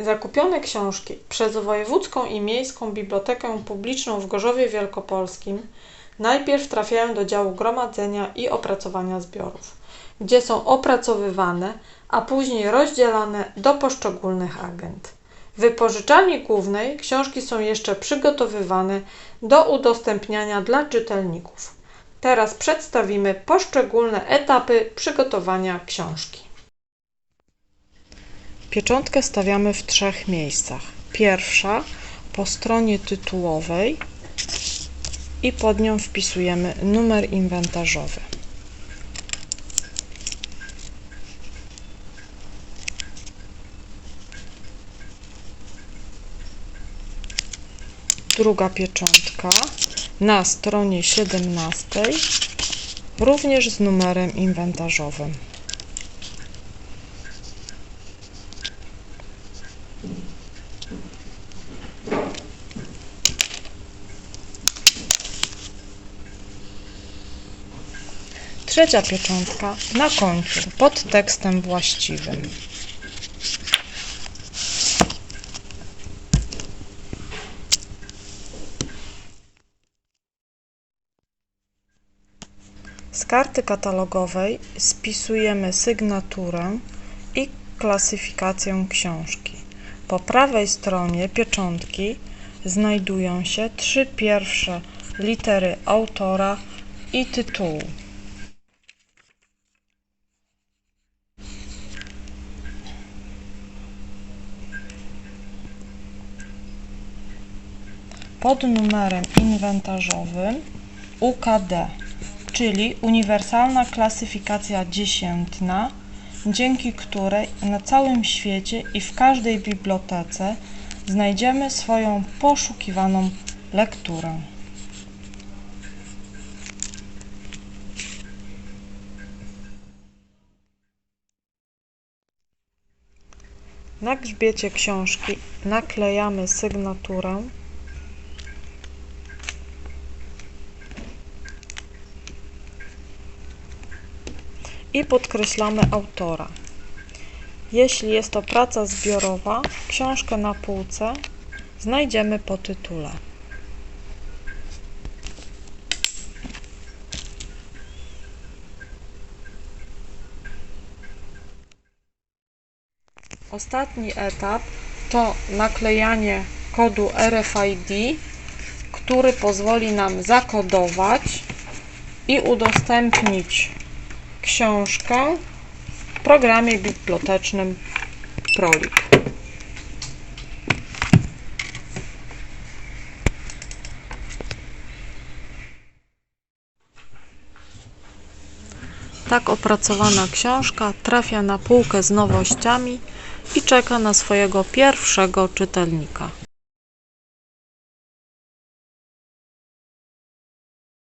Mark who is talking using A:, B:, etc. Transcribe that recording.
A: Zakupione książki przez Wojewódzką i Miejską Bibliotekę Publiczną w Gorzowie Wielkopolskim najpierw trafiają do działu gromadzenia i opracowania zbiorów, gdzie są opracowywane, a później rozdzielane do poszczególnych agent. W wypożyczalni głównej książki są jeszcze przygotowywane do udostępniania dla czytelników. Teraz przedstawimy poszczególne etapy przygotowania książki. Pieczątkę stawiamy w trzech miejscach. Pierwsza po stronie tytułowej i pod nią wpisujemy numer inwentarzowy. Druga pieczątka na stronie 17 również z numerem inwentarzowym. Trzecia pieczątka na końcu pod tekstem właściwym. Z karty katalogowej spisujemy sygnaturę i klasyfikację książki. Po prawej stronie pieczątki znajdują się trzy pierwsze litery autora i tytułu. Pod numerem inwentarzowym UKD, czyli Uniwersalna Klasyfikacja Dziesiętna, dzięki której na całym świecie i w każdej bibliotece znajdziemy swoją poszukiwaną lekturę. Na grzbiecie książki naklejamy sygnaturę i podkreślamy autora. Jeśli jest to praca zbiorowa, książkę na półce znajdziemy po tytule. Ostatni etap to naklejanie kodu RFID, który pozwoli nam zakodować i udostępnić książkę w programie bibliotecznym Prolik. Tak opracowana książka trafia na półkę z nowościami i czeka na swojego pierwszego czytelnika.